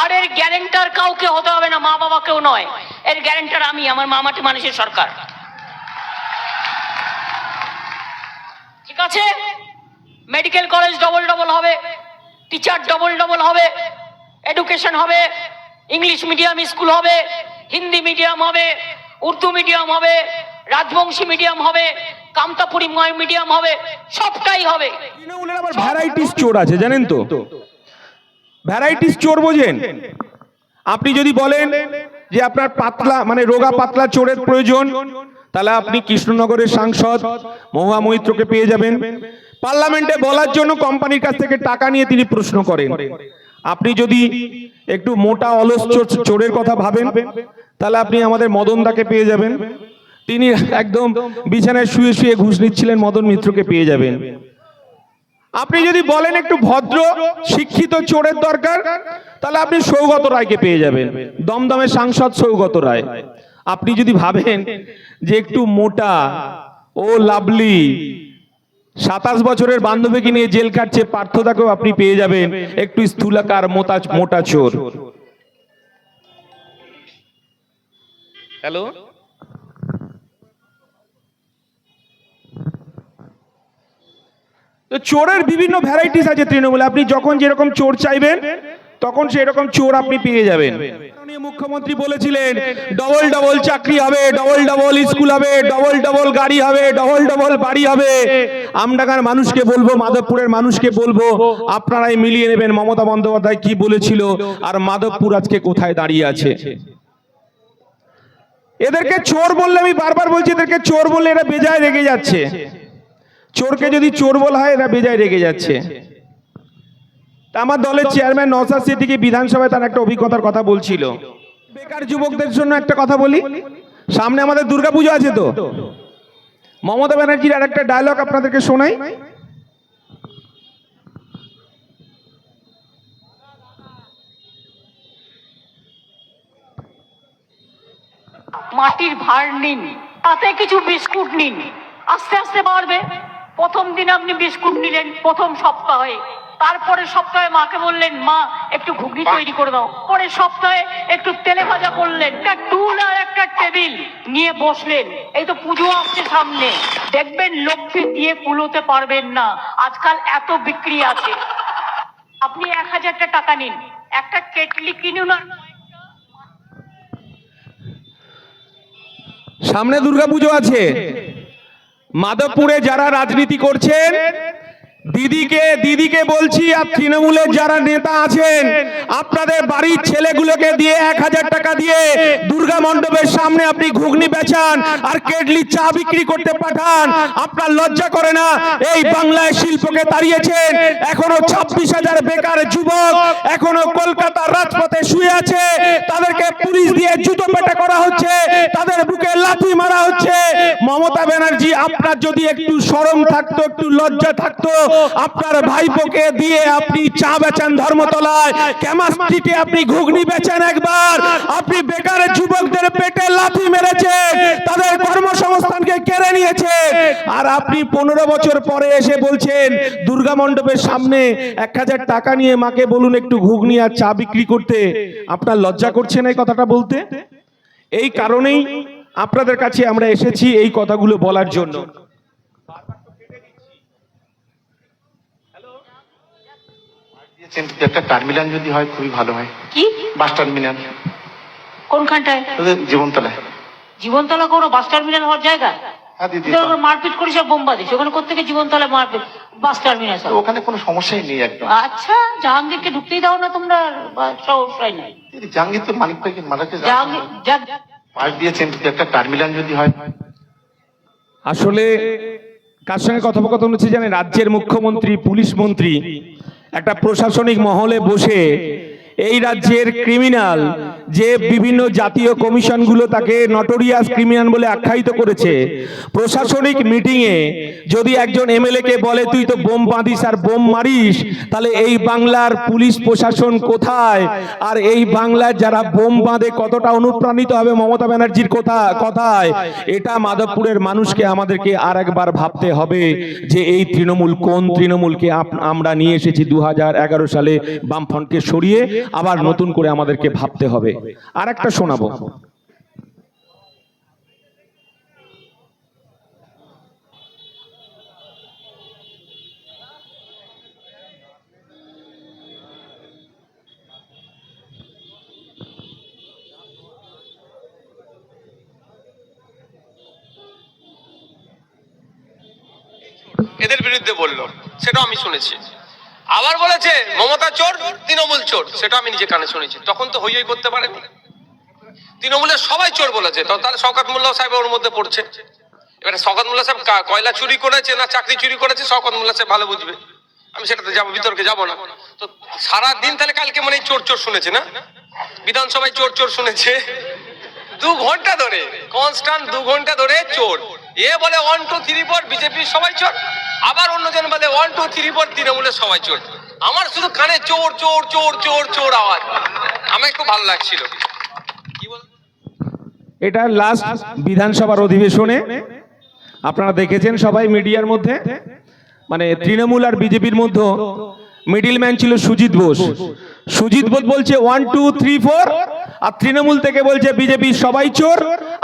আর এর গ্যারেন্টার কাউকে হতে হবে না মা বাবাকেও নয়। এর গ্যারেন্টার আমি, আমার মামাটি মানুষের সরকার। ঠিক আছে? মেডিকেল কলেজ ডবল ডবল হবে টিচার ডবল ডবল হবে এডুকেশন হবে ইংলিশ মিডিয়াম স্কুল হবে হিন্দি মিডিয়াম হবে উর্দু মিডিয়াম হবে রাজবংশী মিডিয়াম হবে কামতাপুরি মিডিয়াম হবে, সবটাই হবে। তৃণমূলের আবার ভ্যারাইটিস চোর আছে, জানেন তো? ভ্যারাইটিস চোর বোঝেন। আপনি যদি বলেন যে আপনার পাতলা মানে রোগা পাতলা চোরের প্রয়োজন তাহলে আপনি কৃষ্ণনগরের সাংসদ মহুয়া মৈত্রকে পেয়ে যাবেন। পার্লামেন্টে বলার জন্য কোম্পানির কাছ থেকে টাকা নিয়ে তিনি প্রশ্ন করেন। আপনি যদি একটু মোটা অলস চোর- চোরের কথা ভাবেন তাহলে আপনি আমাদের মদনদাকে পেয়ে যাবেন। তিনি একদম বিছানায় শুয়ে শুয়ে ঘুষ নিচ্ছিলেন মদন মিত্রকে পেয়ে যাবেন। আপনি যদি বলেন একটু ভদ্র, শিক্ষিত চোরের দরকার, তাহলে আপনি সৌগত রায়কে পেয়ে যাবেন। দমদমের সাংসদ সৌগত রায়। আপনি যদি ভাবেন যে একটু মোটা ও লাভলি সাতাশ বছরের বান্ধবীকে নিয়ে জেল কাটছে পার্থদাকেও আপনি পেয়ে যাবেন একটু স্থূলাকার মোটা মোটা চোর। হ্যালো তো চোরের বিভিন্ন ভ্যারাইটিস আছে তৃণমূলে। আপনি যখন যেরকম চোর চাইবেন তখন সেরকম চোর আপনি পেয়ে যাবেন। মুখ্যমন্ত্রী বলেছিলেন ডবল ডবল চাকরি হবে ডবল ডবল স্কুল হবে ডবল ডবল গাড়ি হবে ডবল ডবল বাড়ি হবে। আমডাঙ্গার মানুষকে বলব মাধবপুরের মানুষকে বলব আপনারাই মিলিয়ে নেবেন। মমতা বন্দ্যোপাধ্যায় কি বলেছিল আর মাধবপুর আজকে কোথায় দাঁড়িয়ে আছে? এদেরকে চোর বললে আমি বারবার বলছি এদেরকে চোর বললে এরা বেজায় রেগে যাচ্ছে। চোরকে যদি চোর বলা হয়, এরা বেজায় রেগে যাচ্ছে। তা আমার দলের চেয়ারম্যান নওসাদ সিদ্দিকী বিধানসভায় তার একটা অভিজ্ঞতার কথা বলছিল। বেকার যুবকদের জন্য একটা কথা বলি। সামনে আমাদের দুর্গাপুজো আছে তো। মমতা ব্যানার্জির আর একটা ডায়লগ আপনাদেরকে শোনাই। মাটির ভার নিন, তাতে কিছু বিস্কুট নিন, আস্তে আস্তে বাড়বে। প্রথম দিন আপনি বিস্কুট নিলেন প্রথম সপ্তাহে। তারপরে সপ্তাহে মাকে বললেন মা একটু ঘুগনি তৈরি করে দাও। পরের সপ্তাহে একটু তেলে ভাজা করলেন একটা টুল আর একটা টেবিল নিয়ে বসলেন। এই তো পুজো আসছে সামনে। দেখবেন লক্ষ্মী দিয়ে কুলোতে পারবেন না। আজকাল এত বিক্রি আছে। আপনি এক হাজারটা টাকা নিন। একটা কেটলি কিনুন আর সামনে দুর্গাপুজো আছে। মাধবপুরে যারা রাজনীতি করছেন দিদিকে দিদিকে বলছি, আর তৃণমূলের যারা নেতা আছেন, আপনাদের বাড়ির ছেলেগুলোকে দিয়ে এক হাজার টাকা দিয়ে দুর্গা মণ্ডপের সামনে আপনি ঘুগনি বেচান আর কেটলি চা বিক্রি করতে পাঠান, আপনার লজ্জা করে না? এই বাংলায় শিল্পকে তাড়িয়েছেন, এখনও ছাব্বিশ হাজার বেকার যুবক, এখনও কলকাতার রাজপথে শুয়ে আছে, তাদেরকে পুলিশ দিয়ে জুতো পেটা করা হচ্ছে, তাদের বুকে লাথি মারা হচ্ছে। মমতা ব্যানার্জি, আপনার যদি একটু শরম থাকতো, একটু লজ্জা থাকতো আপনার ভাইপোকে দিয়ে আপনি চা বেচেন ধর্মতলায়। ক্যামাস স্ট্রিটে আপনি ঘুগনি বেচেন একবার। আপনি বেকার যুবকদের পেটে লাথি মেরেছে। তাদের কর্মসংস্থানকে কেড়ে নিয়েছে। আর আপনি পনেরো বছর পরে এসে বলছেন, দুর্গা মণ্ডপের সামনে এক হাজার টাকা নিয়ে মাকে বলুন একটু ঘুগনি আর চা বিক্রি করতে। আপনার লজ্জা করছে না এই কথাটা বলতে? এই কারণেই আপনাদের কাছে আমরা এসেছি এই কথাগুলো বলার জন্য দিয়েছেন কিন্তু একটা টার্মিনাল যদি হয় খুবই ভালো হয়। কি? Bus terminal. কোনখানটায়? জীবনতলায়। জীবনতলা কোনো বাস টার্মিনাল হওয়ার জায়গা? হ্যাঁ দিদি তোদের ওখানে মারপিট করিস আর বোম্বা দিস ওখানে কোথেকে জীবনতলা মারপিট? বাস টার্মিনাল ওখানে কোনো সমস্যাই নেই একদম। আচ্ছা জাহাঙ্গীরকে ঢুকতেই দাও না তোমরা সমস্যাই নাই। জাহাঙ্গীর তো মানিক ভাইকে যা- পাশ দিয়েছেন একটা টার্মিনাল যদি হয়। আসলে কার সঙ্গে কথোপকথন হচ্ছে জানেন? রাজ্যের মুখ্যমন্ত্রী পুলিশ মন্ত্রী একটা প্রশাসনিক মহলে বসে এই রাজ্যের ক্রিমিনাল যে বিভিন্ন জাতীয় কমিশনগুলো তাকে নটোরিয়াস ক্রিমিনাল বলে আখ্যায়িত করেছে, প্রশাসনিক মিটিংয়ে যদি একজন এমএলএ কে বলে, তুই তো বোম বাঁধিস আর বোম মারিস, তাহলে এই বাংলার পুলিশ প্রশাসন কোথায়? আর এই বাংলার যারা বোম বাঁধে, কতটা অনুপ্রাণিত হবে মমতা ব্যানার্জির কথা, কথায়? এটা মাধবপুরের মানুষকে আমাদেরকে আর একবার ভাবতে হবে যে এই তৃণমূল কোন তৃণমূলকে আমরা নিয়ে এসেছি দু হাজার এগারো সালে বামফ্রন্টকে সরিয়ে আবার নতুন করে আমাদেরকে ভাবতে হবে। আর একটা শোনাবো। এদের বিরুদ্ধে বলল, সেটাও আমি শুনেছি। আবার বলেছে, মমতা চোর, তৃণমূল চোর। সেটা আমি নিজে কানে শুনেছি। তখন তো হই হই করতে পারেনি। তৃণমূলের সবাই চোর বলেছে। তাহলে শওকত মোল্লা সাহেব ওর মধ্যে পড়ছে। এবারে শওকত মোল্লা সাহেব কয়লা চুরি করেছে না চাকরি চুরি করেছে, শওকত মোল্লা সাহেব ভালো বুঝবে। আমি সেটাতে যাব, বিতর্কে যাব না। তো সারা দিন তাহলে কালকে মানে চোর চোর শুনেছে না? বিধানসভায় চোর চোর শুনেছে। দু ঘণ্টা ধরে কনস্ট্যান্ট দু ঘণ্টা ধরে চোর। এ বলে ওয়ান টু থ্রি ফোর বিজেপির সবাই চোর। আবার অন্যজন বলে ওয়ান টু থ্রি ফোর তৃণমূলের সবাই চোর। আমার শুধু কানে চোর চোর চোর চোর চোর আওয়াজ। আমার একটু ভালো লাগছিল। এটা লাস্ট বিধানসভার অধিবেশনে আপনারা দেখেছেন সবাই মিডিয়ার মধ্যে। মানে তৃণমূল আর বিজেপির মধ্যে মিডিলম্যান ছিল সুজিত বোস। সুজিত বোস বলছে ওয়ান টু থ্রি ফোর আর তৃণমূল থেকে বলছে বিজেপি সবাই চোর।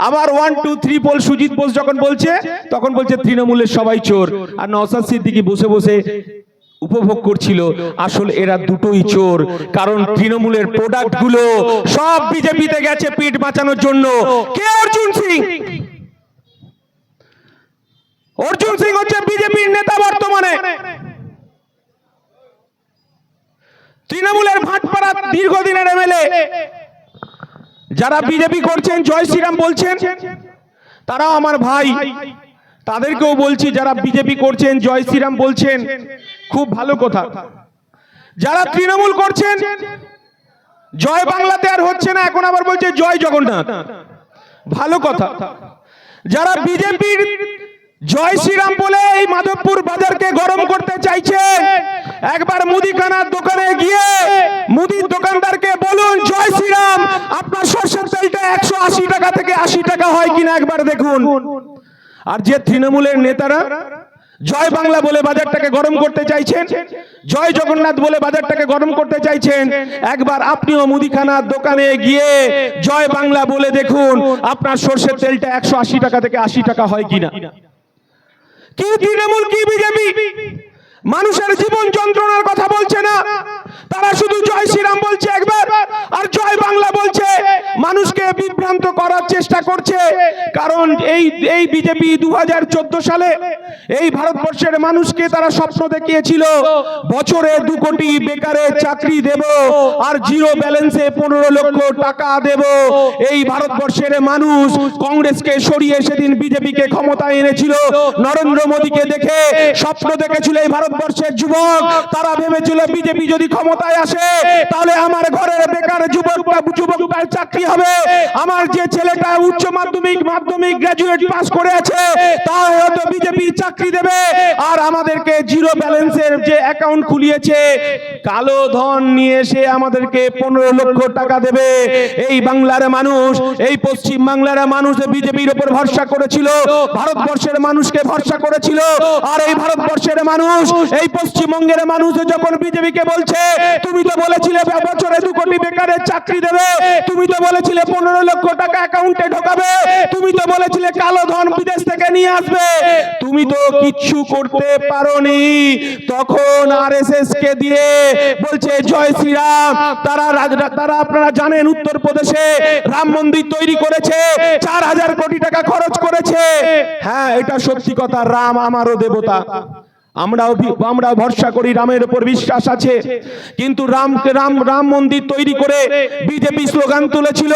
আবার one two three four Sujit Bose যখন বলছে, তখন বলছে তৃণমূলের সবাই চোর। আর নওসাদ সিদ্দিকি বসে বসে উপভোগ করছিল, আসলে এরা দুটোই চোর। কারণ তৃণমূলের প্রোডাক্টগুলো সব বিজেপিতে গেছে পিঠ বাঁচানোর জন্য। কে অর্জুন সিং? অর্জুন সিং হচ্ছে বিজেপির নেতা বর্তমানে। তৃণমূলের ভাটপাড়া দীর্ঘদিনের এমএলএ। যারা বিজেপি করছেন, জয় শ্রীরাম বলছেন, তারাও আমার ভাই। তাদেরকেও বলছি, যারা বিজেপি করছেন, জয় শ্রীরাম বলছেন, খুব ভালো কথা। যারা তৃণমূল করছেন, জয় বাংলাতে আর হচ্ছে না, এখন আবার বলছে, জয় জগন্নাথ। ভালো কথা। যারা বিজেপির জয় শ্রীরাম বলে এই মাধবপুর বাজারকে গরম করতে চাইছে। একবার মুদিখানার দোকানে গিয়ে মুদির দোকানদারকে বলুন, জয় শ্রীরাম, আপনার সর্ষের তেলটা একশো আশি টাকা থেকে আশি টাকা হয় কিনা একবার দেখুন। আর যে তৃণমূলের নেতারা জয় বাংলা বলে বাজারটাকে গরম করতে চাইছেন, জয় জগন্নাথ বলে বাজারটাকে গরম করতে চাইছেন, একবার আপনিও মুদিখানার দোকানে গিয়ে জয় বাংলা বলে দেখুন, আপনার সর্ষের তেলটা একশো আশি টাকা থেকে আশি টাকা হয় কিনা। কি তৃণমূল কি বিজেপি? মানুষের জীবন যন্ত্রণার কথা বলছে না। তারা শুধু জয় শ্রীরাম বলছে একবার আর জয় বাংলা বলছে মানুষকে বিভ্রান্ত করার চেষ্টা করছে। কারণ এই এই বিজেপি দু সালে এই ভারতবর্ষের মানুষকে তারা স্বপ্ন দেখিয়েছিল, বছরে দু কোটি বেকারের চাকরি দেব আর জিরো ব্যালেন্সে পনেরো লক্ষ টাকা দেব। এই ভারতবর্ষের মানুষ কংগ্রেসকে সরিয়ে সেদিন বিজেপিকে ক্ষমতায় এনেছিল। নরেন্দ্র মোদীকে দেখে স্বপ্ন দেখেছিল এই ভারতবর্ষের যুবক। তারা ভেবেছিল বিজেপি যদি ক্ষমতায় আসে, তাহলে আমার ঘরের বেকার যুবকটা যুবকটার চাকরি হবে। আমার যে ছেলেটা উচ্চ মাধ্যমিক মাধ্যমিক গ্রাজুয়েট পাস করে আছে তার হয়তো বিজেপি চাকরি দেবে। আর আমাদেরকে জিরো ব্যালেন্সের যে অ্যাকাউন্ট খুলিয়েছে, কালো ধন নিয়ে এসে আমাদেরকে পনেরো লক্ষ টাকা দেবে। এই বাংলার মানুষ, এই পশ্চিম বাংলার মানুষ বিজেপির উপর ভরসা করেছিল, ভারতবর্ষের মানুষকে ভরসা করেছিল। আর এই ভারতবর্ষের মানুষ, এই পশ্চিমবঙ্গের মানুষ যখন বিজেপিকে বলছে, তুমি তো বলেছিলে বছরে দু কোটি বেকারের চাকরি দেবে, তুমি তো বলেছিলে পনেরো লক্ষ টাকা অ্যাকাউন্টে ঢোকাবে। তুমি তো বলেছিলে কালো ধন বিদেশ থেকে নিয়ে আসবে। তুমি তো কিচ্ছু করতে পারোনি। তখন আরএসএস কে দিয়ে বলছে, জয় শ্রীরাম। তারা তারা আপনারা জানেন উত্তরপ্রদেশে রাম মন্দির তৈরি করেছে, চার হাজার কোটি টাকা খরচ করেছে। হ্যাঁ এটা সত্যি কথা। রাম আমারও দেবতা। আমরাও আমরাও ভরসা করি রামের উপর বিশ্বাস আছে। কিন্তু রামকে রাম রাম মন্দির তৈরি করে বিজেপি স্লোগান তুলেছিল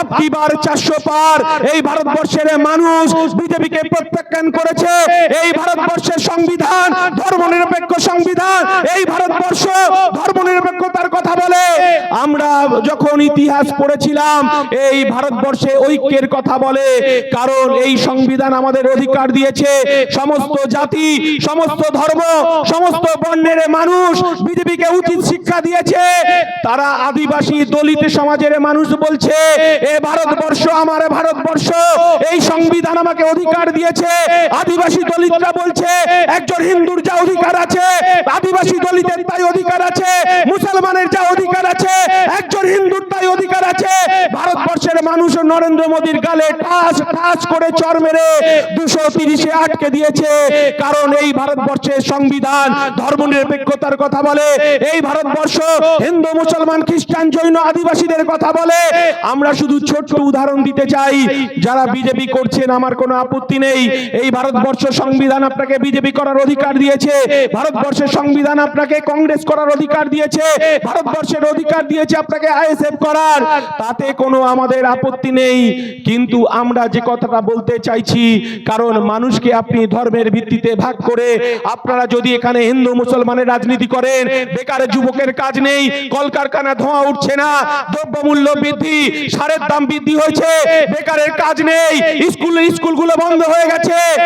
আপকি বার চারশো পার? এই ভারতবর্ষের মানুষ বিজেপিকে প্রত্যাখ্যান করেছে। এই ভারতবর্ষের সংবিধান, ধর্মনিরপেক্ষ সংবিধান, এই ভারতবর্ষ ধর্মনিরপেক্ষতার কথা বলে। আমরা যখন ইতিহাস পড়েছিলাম, এই ভারতবর্ষে ঐক্যের কথা বলে, কারণ এই সংবিধান আমাদের অধিকার দিয়েছে। সমস্ত জাতি, সমস্ত ধর্ম সমস্ত বর্ণের মানুষ বিজেপিকে উচিত শিক্ষা দিয়েছে। তারা আদিবাসী দলিত সমাজের মানুষ বলছে এ ভারতবর্ষ আমার ভারতবর্ষ এই সংবিধান আমাকে অধিকার দিয়েছে। আদিবাসী দলিতরা বলছে একজন হিন্দুর যা অধিকার আছে আদিবাসী দলিতের তাই অধিকার আছে মুসলমানের যা অধিকার আছে একজন হিন্দুর তাই অধিকার আছে। ভারতবর্ষের মানুষ নরেন্দ্র মোদীর গালে ঠাস ঠাস করে চর মেরে দুশো তিরিশে আটকে দিয়েছে। কারণ এই ভারতবর্ষের সংবিধান ধর্মনিরপেক্ষতার কথা বলে। এই ভারতবর্ষ হিন্দু মুসলমান খ্রিস্টান জৈন আদিবাসীদের কথা বলে। আমরা শুধু ছোট্ট উদাহরণ দিতে চাই। যারা বিজেপি করছেন আমার কোনো আপত্তি নেই। এই ভারতবর্ষ সংবিধান আপনাকে বিজেপি করার অধিকার দিয়েছে। ভারতবর্ষের সংবিধান আপনাকে কংগ্রেস করার অধিকার দিয়েছে। ভারতবর্ষের অধিকার দিয়েছে আপনাকে আইএসএফ করার। তাতে কোনো আমাদের আপত্তি নেই। কিন্তু আমরা যে কথাটা বলতে চাইছি কারণ মানুষকে আপনি ধর্মের ভিত্তিতে ভাগ করে আপনারা যদি এখানে হিন্দু, মুসলমানের রাজনীতি করেন, বেকার যুবকের কাজ নেই, কলকারখানা ধোঁয়া উঠছে না, দ্রব্যমূল্য বৃদ্ধি, সারের দাম বৃদ্ধি হয়েছে, বেকারের কাজ নেই, স্কুল, স্কুলগুলো বন্ধ হয়ে গেছে।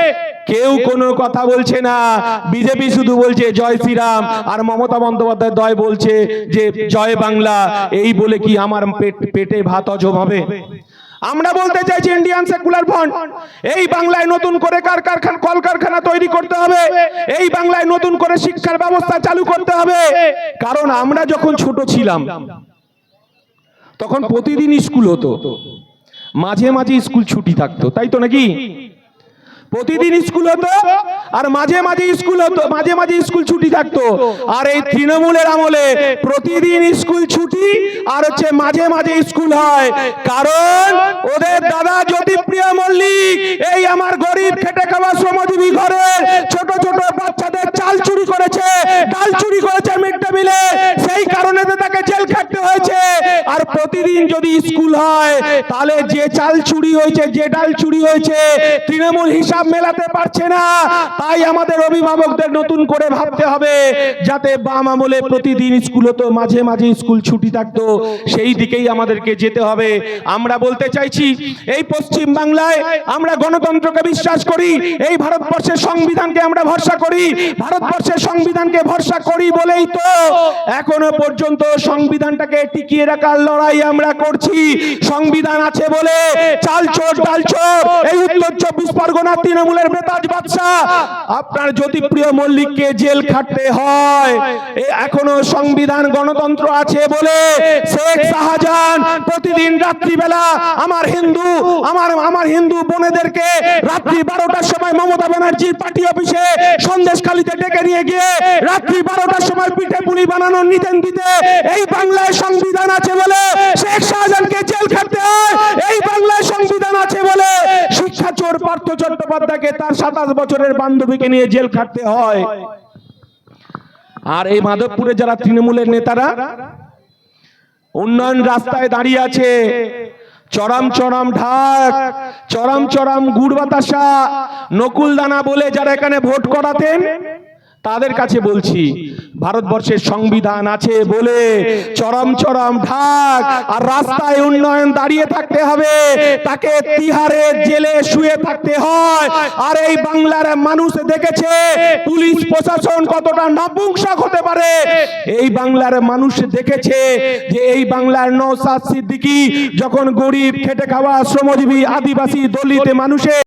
কেউ কোনো কথা বলছে না। বিজেপি শুধু বলছে, জয় শ্রীরাম। আর মমতা বন্দ্যোপাধ্যায় দয় বলছে যে, জয় বাংলা। এই বলে কি আমার পেট- পেটে ভাত হজম হবে? আমরা বলতে চাইছি ইন্ডিয়ান সেকুলার ফ্রন্ট এই বাংলায় নতুন করে কার কারখানা, কলকারখানা তৈরি করতে হবে। এই বাংলায় নতুন করে শিক্ষার ব্যবস্থা চালু করতে হবে। কারণ আমরা যখন ছোট ছিলাম, তখন প্রতিদিন স্কুল হতো। মাঝে মাঝে স্কুল ছুটি থাকতো। তাই তো নাকি? প্রতিদিন স্কুল হতো আর মাঝে মাঝে স্কুল হতো, মাঝে মাঝে স্কুল ছুটি থাকতো। আর এই তৃণমূলের আমলে প্রতিদিন স্কুল ছুটি আর হচ্ছে মাঝে মাঝে স্কুল হয়। কারণ ওদের দাদা জ্যোতিপ্রিয় মল্লিক, এই আমার গরিব খেটে খাওয়া শ্রমজীবী ঘরের ছোট ছোট বাচ্চাদের চাল চুরি করেছে, ডাল চুরি করেছে মিড ডে মিলে। সেই কারণে তাকে জেল খাটতে হয়েছে। আর প্রতিদিন যদি স্কুল হয়, তাহলে যে চাল চুরি হয়েছে, যে ডাল চুরি হয়েছে, তৃণমূল হিসাব মেলাতে পারছে না। তাই আমাদের অভিভাবকদের নতুন করে ভাবতে হবে, যাতে বাম আমলে প্রতিদিন স্কুল হতো, মাঝে মাঝে স্কুল ছুটি থাকতো, সেই দিকেই আমাদেরকে যেতে হবে। আমরা বলতে চাইছি, এই পশ্চিম বাংলায় আমরা গণতন্ত্রকে বিশ্বাস করি, এই ভারতবর্ষের সংবিধানকে আমরা ভরসা করি, ভারতবর্ষের সংবিধানকে ভরসা করি বলেই তো এখনও পর্যন্ত সংবিধানটাকে টিকিয়ে রাখার লড়াই আমরা করছি। সংবিধান আছে বলে ডালচোর এই উত্তর চব্বিশ পরগনা তৃণমূলের বেতাজ বাদশাহ। আপনার জ্যোতিপ্রিয় মল্লিককে জেল খাটতে হয় এখনও সংবিধান, গণতন্ত্র আছে বলে শেখ শাহজাহান প্রতিদিন রাত্রিবেলা আমার হিন্দু, আমার আমার হিন্দু বোনেদেরকে রাত্রি বারোটার সময় মমতা ব্যানার্জির পার্টি অফিসে সন্দেশ সন্দেশখালিতে ডেকে নিয়ে গিয়ে রাত্রি বারোটার সময় পিঠে পুলি বানানোর নিতেন দিতে এই বাংলায় সংবিধান আছে বলে শেখ শাহজাহানকে জেল খাটতে হয় এই বাংলায় সংবিধান আছে বলে চোর পার্থ চট্টোপাধ্যায়কে তার সাতাশ বছরের বান্ধবীকে নিয়ে জেল খাটতে হয়। আর এই মাধবপুরে যারা তৃণমূলের নেতারা, উন্নয়ন রাস্তায় দাঁড়িয়ে আছে। চরম চরম ঢাক, চরম চরম গুড় বাতাসা। নকুল দানা বলে যারা এখানে ভোট করাতেন, তাদের কাছে বলছি ভারতবর্ষের সংবিধান আছে বলে চরম চরম ঢাক আর রাস্তায় উন্নয়ন দাঁড়িয়ে থাকতে হবে। তাকে তিহারে জেলে শুয়ে থাকতে হয়। আর এই বাংলার মানুষ দেখেছে পুলিশ প্রশাসন কতটা নপুংসক হতে পারে। এই বাংলার মানুষ দেখেছে যে এই বাংলার নৌসাদ সিদ্দিকি যখন গরিব খেটে খাওয়া শ্রমজীবী আদিবাসী দলিত মানুষের